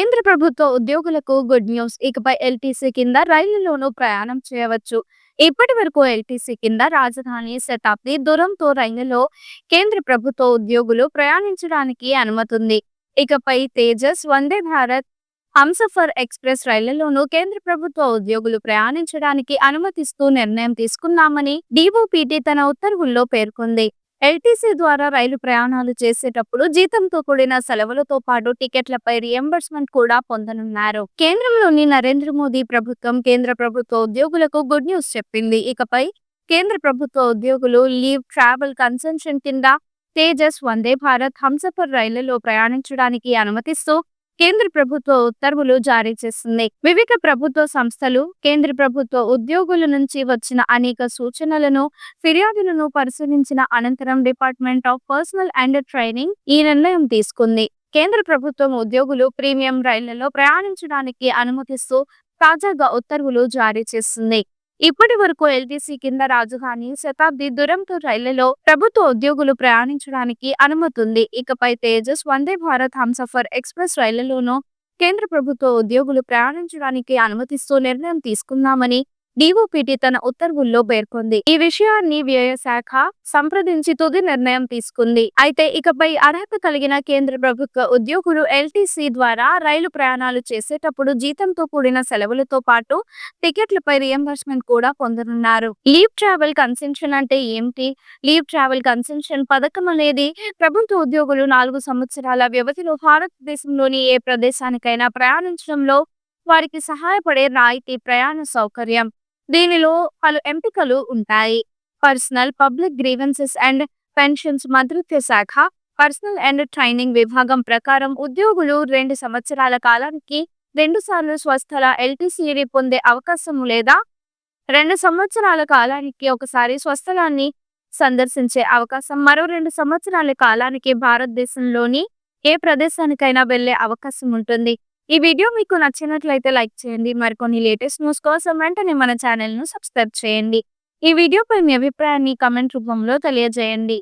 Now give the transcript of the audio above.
కేంద్ర ప్రభుత్వ ఉద్యోగులకు గుడ్ న్యూస్. ఇకపై ఎల్టీసీ కింద రైళ్ళలోనూ ప్రయాణం చేయవచ్చు. ఇప్పటి వరకు ఎల్టీసీ కింద రాజధాని శతాబ్ది దురంతో రైళ్ళలో కేంద్ర ప్రభుత్వ ఉద్యోగులు ప్రయాణించడానికి అనుమతుంది. ఇకపై తేజస్ వందే భారత్ హంసఫర్ ఎక్స్ప్రెస్ రైళ్ళలోనూ కేంద్ర ప్రభుత్వ ఉద్యోగులు ప్రయాణించడానికి అనుమతిస్తూ నిర్ణయం తీసుకున్నామని డిఓపిటి తన ఉత్తర్వుల్లో పేర్కొంది. ఎల్టీసీ ద్వారా రైలు ప్రయాణాలు చేసేటప్పుడు జీతంతో కూడిన సెలవులతో పాటు టికెట్లపై రియంబర్స్మెంట్ కూడా పొందనున్నారు. కేంద్రంలోని నరేంద్ర మోదీ ప్రభుత్వం కేంద్ర ప్రభుత్వ ఉద్యోగులకు గుడ్ న్యూస్ చెప్పింది. ఇకపై కేంద్ర ప్రభుత్వ ఉద్యోగులు లీవ్ ట్రావెల్ కన్సెన్షన్ కింద తేజస్ వందే భారత్ హంసఫర్ రైళ్ళలో ప్రయాణించడానికి అనుమతిస్తూ కేంద్ర ప్రభుత్వ ఉత్తర్వులు జారీ చేస్తుంది వివిధ ప్రభుత్వ సంస్థలు కేంద్ర ప్రభుత్వ ఉద్యోగుల నుంచి వచ్చిన అనేక సూచనలను ఫిర్యాదులను పరిశీలించిన అనంతరం department of personnel and training ఈ నిర్ణయం తీసుకుంది. కేంద్ర ప్రభుత్వం ఉద్యోగులు ప్రీమియం రైళ్ళలో ప్రయాణించడానికి అనుమతిస్తూ తాజాగా ఉత్తర్వులు జారీ చేస్తుంది ఇప్పటి వరకు ఎల్టీసీ కింద రాజధాని శతాబ్ది దురంతో రైళ్ళలో ప్రభుత్వ ఉద్యోగులు ప్రయాణించడానికి అనుమతి ఉంది ఇకపై తేజస్ వందే భారత్ హంసఫర్ ఎక్స్ప్రెస్ రైళ్ళలోనూ కేంద్ర ప్రభుత్వ ఉద్యోగులు ప్రయాణించడానికి అనుమతిస్తూ నిర్ణయం తీసుకున్నామని డిఓపిటి తన ఉత్తర్వుల్లో పేర్కొంది. ఈ విషయాన్ని వ్యయ శాఖ సంప్రదించి తుది నిర్ణయం తీసుకుంది. అయితే ఇకపై అర్హత కలిగిన కేంద్ర ప్రభుత్వ ఉద్యోగులు ఎల్టీసీ ద్వారా రైలు ప్రయాణాలు చేసేటప్పుడు జీతంతో కూడిన సెలవులతో పాటు టికెట్లపై రియంబర్స్మెంట్ కూడా పొందనున్నారు. లీవ్ ట్రావెల్ కన్సెన్షన్ అంటే ఏమిటి? లీవ్ ట్రావెల్ కన్సెన్షన్ పథకం అనేది ప్రభుత్వ ఉద్యోగులు నాలుగు సంవత్సరాల వ్యవధిలో భారతదేశంలోని ఏ ప్రదేశానికైనా ప్రయాణించడంలో వారికి సహాయపడే రాయితీ ప్రయాణ సౌకర్యం. దీనిలో పలు ఎంపికలు ఉంటాయి. Personnel public grievances and pensions మంత్రిత్వ శాఖ పర్సనల్ అండ్ ట్రైనింగ్ విభాగం ప్రకారం ఉద్యోగులు రెండు సంవత్సరాల కాలానికి రెండు సార్లు స్వస్థల ఎల్టీసీని పొందే అవకాశం లేదా? రెండు సంవత్సరాల కాలానికి ఒకసారి స్వస్థలాన్ని సందర్శించే అవకాశం మరో రెండు సంవత్సరాల కాలానికి భారతదేశంలోని ఏ ప్రదేశానికైనా వెళ్ళే అవకాశం ఉంటుంది. ఈ వీడియో మీకు నచ్చినట్లయితే లైక్ చేయండి. మరికొన్ని లేటెస్ట్ న్యూస్ కోసం వెంటనే మన ఛానల్ను సబ్స్క్రైబ్ చేయండి. ఈ వీడియోపై మీ అభిప్రాయాన్ని కమెంట్ రూపంలో తెలియజేయండి.